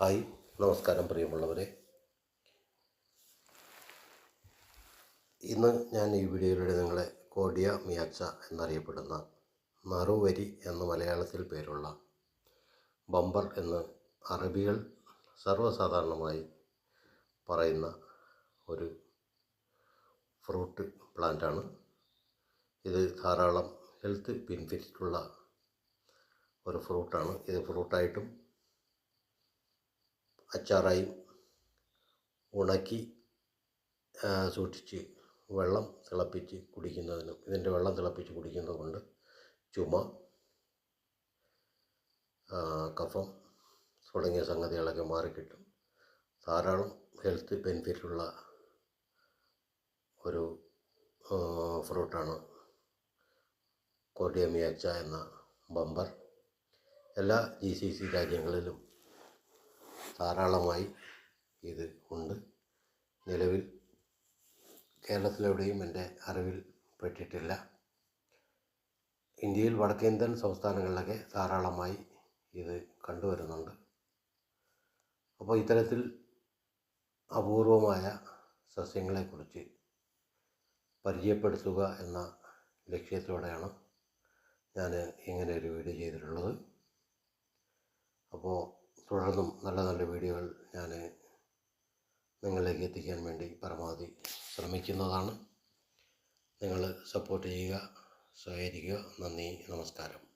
Hi നമസ്കാരം പ്രിയമുള്ളവരെ. ഇന്ന് ഞാൻ ഈ വീഡിയോയിലൂടെ നിങ്ങളെ കോഡിയ മിയാച്ച എന്നറിയപ്പെടുന്ന നറുവരി എന്ന മലയാളത്തിൽ പേരുള്ള ബമ്പർ എന്ന് അറബികൾ സർവസാധാരണമായി പറയുന്ന ഒരു ഫ്രൂട്ട് പ്ലാന്റാണ്. ഇത് ധാരാളം ഹെൽത്ത് ബെനിഫിറ്റുള്ള ഒരു ഫ്രൂട്ടാണ്. ഇത് ഫ്രൂട്ടായിട്ടും അച്ചാറായും ഉണക്കി സൂക്ഷിച്ച് വെള്ളം തിളപ്പിച്ച് കുടിക്കുന്നതിനും ഇതിന്റെ വെള്ളം തിളപ്പിച്ച് കുടിക്കുന്നത് കൊണ്ട് ചുമ കഫം തുടങ്ങിയ സംഗതികളൊക്കെ മാറിക്കിട്ടും. ധാരാളം ഹെൽത്ത് ബെനിഫിറ്റുള്ള ഒരു ഫ്രൂട്ടാണ് കോഡിയമിയാച്ച എന്ന ബമ്പർ എല്ലാ ജി സി സി രാജ്യങ്ങളിലും ധാരാളമായി ഇത് ഉണ്ട്. നിലവിൽ കേരളത്തിലെവിടെയും എന്റെ അറിവിൽ പെട്ടിട്ടില്ല. ഇന്ത്യയിൽ വടക്കേന്ത്യൻ സംസ്ഥാനങ്ങളിലൊക്കെ ധാരാളമായി ഇത് കണ്ടുവരുന്നുണ്ട്. അപ്പോൾ ഇത്തരത്തിൽ അപൂർവമായ സസ്യങ്ങളെക്കുറിച്ച് പരിചയപ്പെടുത്തുക എന്ന ലക്ഷ്യത്തോടെയാണ് ഞാൻ ഇങ്ങനെ ഒരു വീഡിയോ ചെയ്തിട്ടുള്ളത്. അപ്പോൾ തുടർന്നും നല്ല നല്ല വീഡിയോകൾ ഞാൻ നിങ്ങളിലേക്ക് എത്തിക്കാൻ വേണ്ടി പരമാവധി ശ്രമിക്കുന്നതാണ്. നിങ്ങൾ സപ്പോർട്ട് ചെയ്യുക സഹകരിക്കുക. നന്ദി നമസ്കാരം.